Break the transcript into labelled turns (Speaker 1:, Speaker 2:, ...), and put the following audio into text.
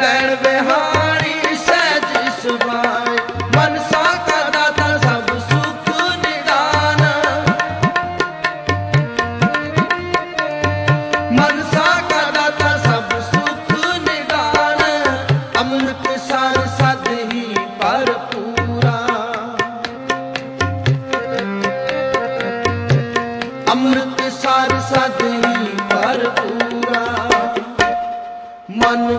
Speaker 1: ਲੈਣ ਵਿਹਾਰੀ ਸਹਿਜ ਸੁਭਾਏ। ਮਨ ਸਾਕਾ ਦਾਤਾ ਸਭ ਸੁਖ ਨਿਦਾਨ। ਮਨ ਸਾਕਾ ਦਾਤਾ ਸਭ ਸੁਖ ਨਿਦਾਨ। ਅੰਮ੍ਰਿਤ ਸਰ ਸਦ ਹੀ ਭਰਪੂਰਾ। ਅੰਮ੍ਰਿਤ ਸਰ ਸਦ ਹੀ ਭਰਪੂਰਾ। ਮਨ